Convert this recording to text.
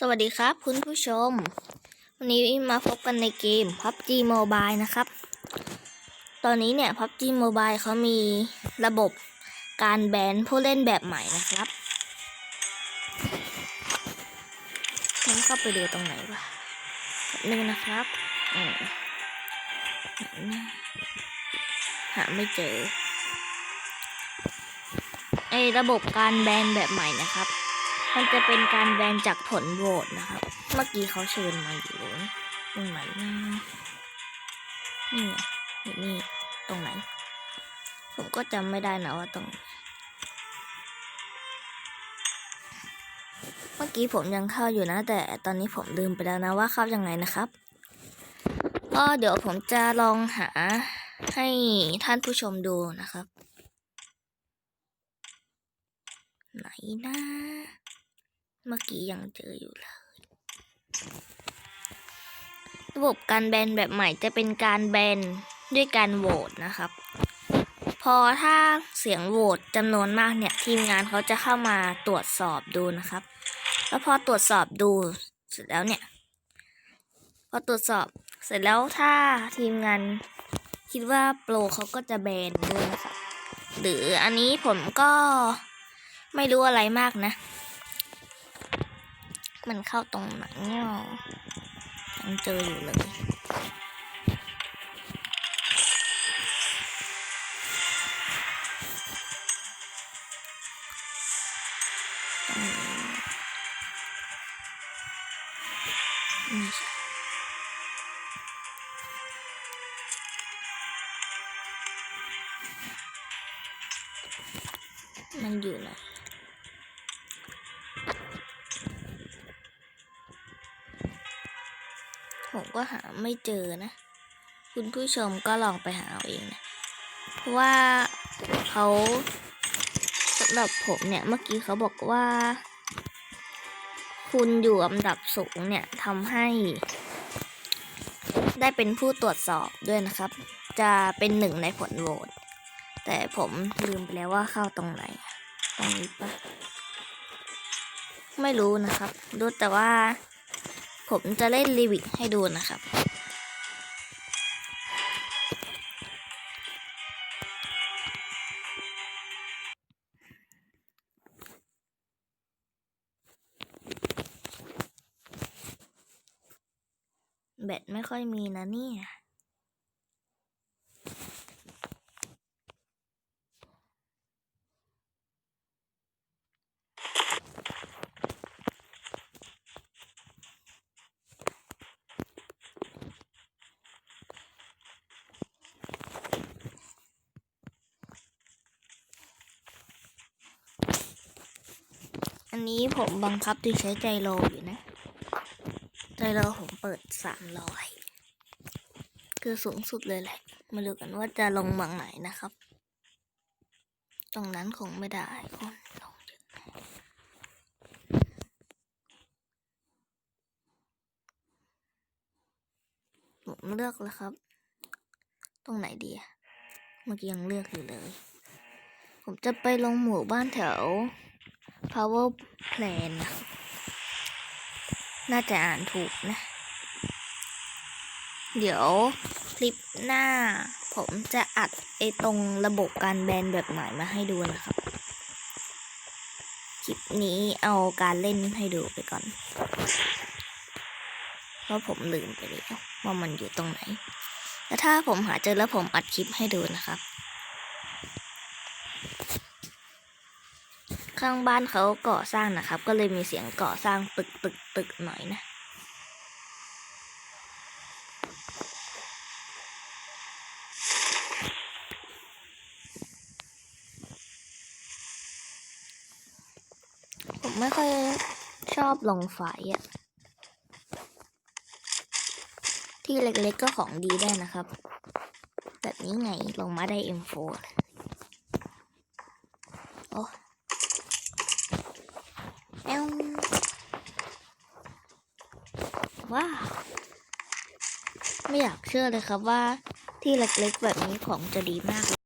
สวัสดีครับ คุณผู้ชม วันนี้มาพบกันในเกม PUBG Mobile นะครับ ตอนนี้เนี่ย PUBG Mobile เขามีระบบการแบนผู้เล่นแบบใหม่นะครับงั้นเข้าไปดูตรงไหนวะนึงนะครับหนนะหาไม่เจอ ไอระบบการแบนแบบใหม่นะครับ มันจะเป็นการแบนจากผลโหวตนะครับ เมื่อกี้เขาเชิญมาอยู่ตรงไหนนะนี่อยู่นี่ตรงไหน ผมก็จำไม่ได้นะว่าตรงไหนเมื่อกี้ผมยังเข้าอยู่นะ แต่ตอนนี้ผมลืมไปแล้วนะว่าเข้ายังไงนะครับก็เดี๋ยวผมจะลองหาให้ท่านผู้ชมดูนะครับ ไหนนะ เมื่อกี้ยังเจออยู่เลย ระบบการแบนแบบใหม่จะเป็นการแบนด้วยการโหวตนะครับ พอถ้าเสียงโหวตจำนวนมากเนี่ย ทีมงานเขาจะเข้ามาตรวจสอบดูนะครับ แล้วพอตรวจสอบดูเสร็จแล้วเนี่ย พอตรวจสอบเสร็จแล้วถ้าทีมงานคิดว่าโปรเขาก็จะแบนด้วยนะครับหรืออันนี้ผมก็ไม่รู้อะไรมากนะ มันเข้าตรงไหนเนี่ยยังเจออยู่เลยมันอยู่ไหน ผมก็หาไม่เจอนะ คุณผู้ชมก็ลองไปหาเอาเองนะ เพราะว่าเขาสำหรับผมเนี่ยเมื่อกี้เขาบอกว่า คุณอยู่อันดับสูงเนี่ยทำให้ ได้เป็นผู้ตรวจสอบด้วยนะครับ จะเป็นหนึ่งในผลโหวตแต่ผมลืมไปแล้วว่าเข้าตรงไหน ตรงนี้ปะไม่รู้นะครับ รู้แต่ว่า ผมจะเล่นลีวิกให้ดูนะครับ แบตไม่ค่อยมีนะเนี่ย อันนี้ผมบังคับที่ใช้ใจโลอยู่นะ ใจโลผมเปิดสามร้อยคือสูงสุดเลยแหละ มาดูกันว่าจะลงเมืองไหนนะครับ ตรงนั้นคงไม่ได้คนลงเยอะผมเลือกแล้วครับ ตรงไหนดีอะเมื่อกี้ยังเลือกอยู่เลย ผมจะไปลงหมู่บ้านแถว power plan น่าจะอ่านถูกนะ เดี๋ยวคลิปหน้า ผมจะอัดไอตรงระบบการแบนแบบใหม่มาให้ดูนะครับ คลิปนี้เอาการเล่นให้ดูไปก่อน เพราะผมลืมไปแล้วว่ามันอยู่ตรงไหน แล้วถ้าผมหาเจอแล้วผมอัดคลิปให้ดูนะครับ ข้างบ้านเขาก่อสร้างนะครับ ก็เลยมีเสียงก่อสร้างตึกตึกตึกหน่อยนะ ผมไม่ค่อยชอบลงไฟอะที่เล็กๆก็ของดีได้นะครับ แบบนี้ไงลงมาได้ M4 โอ้แอว ว้าวไม่อยากเชื่อเลยครับว่าที่เล็กๆแบบนี้ของจะดีมาก